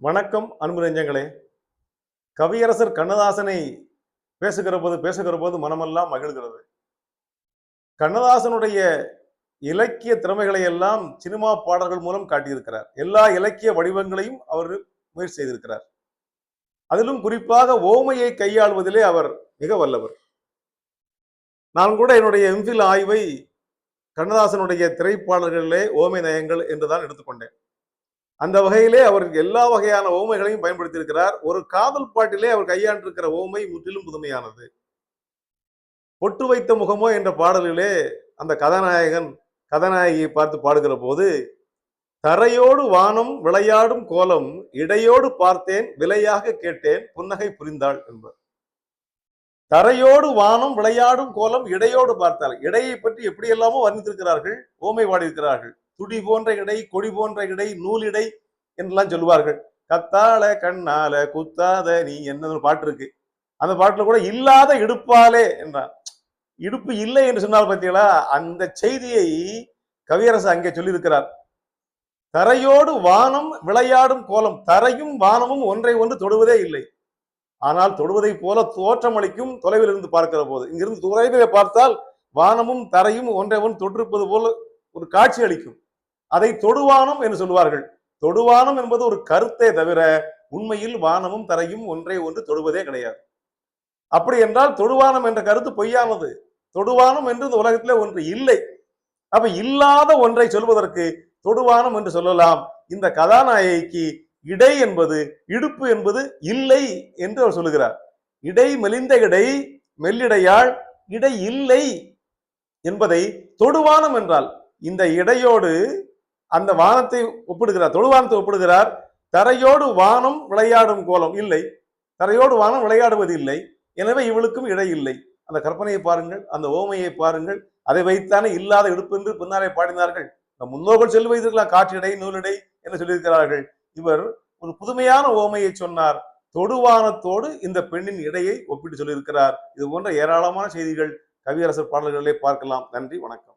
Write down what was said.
வணக்கம் அன்பு நெஞ்சங்களே. கவியரசர் கண்ணதாசனை பேசுகிற போது பேசுகிற போது மனமெல்லாம் மகிழ்கிறது. கண்ணதாசனுடைய இலக்கிய திறமைகளை எல்லாம் சினிமா பாடல்கள் மூலம் காட்டியிருக்கிறார். எல்லா இலக்கிய வடிவங்களையும் அவர் முயற்சி செய்திருக்கிறார். அதிலும் குறிப்பாக ஓமையை கையாள்வதிலே அவர் மிக வல்லவர். நான் கூட என்னுடைய எம்ஃபில் ஆய்வை கண்ணதாசனுடைய திரைப்பாடல்களிலே ஓமை நயங்கள் என்றுதான் எடுத்துக்கொண்டேன். அந்த வகையிலே அவர் எல்லா வகையான ஓமைகளையும் பயன்படுத்தியிருக்கிறார். ஒரு காதல் பாட்டிலே அவர் கையாண்டிருக்கிற ஓமை முற்றிலும் புதுமையானது. பொட்டு வைத்த முகமோ என்ற பாடலிலே அந்த கதாநாயகன் கதாநாயகியை பார்த்து பாடுகிற போது தரையோடு வானம் விளையாடும் கோலம் இடையோடு பார்த்தேன் விலையாக கேட்டேன் புன்னகை புரிந்தாள் என்பர். தரையோடு வானம் விளையாடும் கோலம் இடையோடு பார்த்தாள். இடையை பற்றி எப்படியெல்லாமோ வர்ணித்திருக்கிறார்கள் ஓமை பாடியிருக்கிறார்கள். துடி போன்ற இடை கொடி போன்ற இடை நூலிடை என்றெல்லாம் சொல்லுவார்கள். கத்தால கண்ணால குத்தாத நீ என்ன பாட்டு இருக்கு. அந்த பாட்டுல கூட இல்லாத இடுப்பாலே என்றான். இடுப்பு இல்லை என்று சொன்னால் பார்த்தீங்களா அந்த செய்தியை கவியரசு அங்கே சொல்லியிருக்கிறார். தரையோடு வானம் விளையாடும் கோலம் தரையும் வானமும் ஒன்றை ஒன்று தொடுவதே இல்லை. ஆனால் தொடுவதை போல தோற்றமளிக்கும் தொலைவில் இருந்து பார்க்கிற போது இங்கிருந்து தொலைவிலே பார்த்தால் வானமும் தரையும் ஒன்றை ஒன்று தொற்றிருப்பது போல ஒரு காட்சி அளிக்கும். அதை தொடுவானம் என்று சொல்லுவார்கள். தொடுவானம் என்பது ஒரு கருத்தே தவிர உண்மையில் வானமும் தரையும் ஒன்றை ஒன்று தொடுவதே கிடையாது. அப்படி என்றால் தொடுவானம் என்ற கருத்து பொய்யானது. தொடுவானம் என்று இந்த உலகத்தில் ஒன்று இல்லை. அப்ப இல்லாத ஒன்றை சொல்வதற்கு தொடுவானம் என்று சொல்லலாம். இந்த கதாநாயகிக்கு இடை என்பது இடுப்பு என்பது இல்லை என்று அவர் சொல்லுகிறார். இடை மெலிந்த இடை மெல்லிடையாள் இடை இல்லை என்பதை தொடுவானம் என்றால் இந்த இடையோடு அந்த வானத்தை ஒப்பிடுகிறார் தொழுவானத்தை ஒப்பிடுகிறார். தரையோடு வானம் விளையாடும் கோலம் இல்லை. தரையோடு வானம் விளையாடுவது இல்லை எனவே இவளுக்கும் இடை இல்லை. அந்த கற்பனையை பாருங்கள் அந்த ஓமையை பாருங்கள். அதை வைத்தானே இல்லாத இடுப்பு என்று பின்னாலே பாடினார்கள். நம் முன்னோர்கள் செல்வி வைத்திருக்கலாம் காற்றிடை நூலிடை என்று சொல்லியிருக்கிறார்கள். இவர் ஒரு புதுமையான ஓமையை சொன்னார். தொடுவானத்தோடு இந்த பெண்ணின் இடையை ஒப்பிட்டு சொல்லியிருக்கிறார். இது போன்ற ஏராளமான செய்திகள் கவியரசர் பாடல்களிலே பார்க்கலாம். நன்றி வணக்கம்.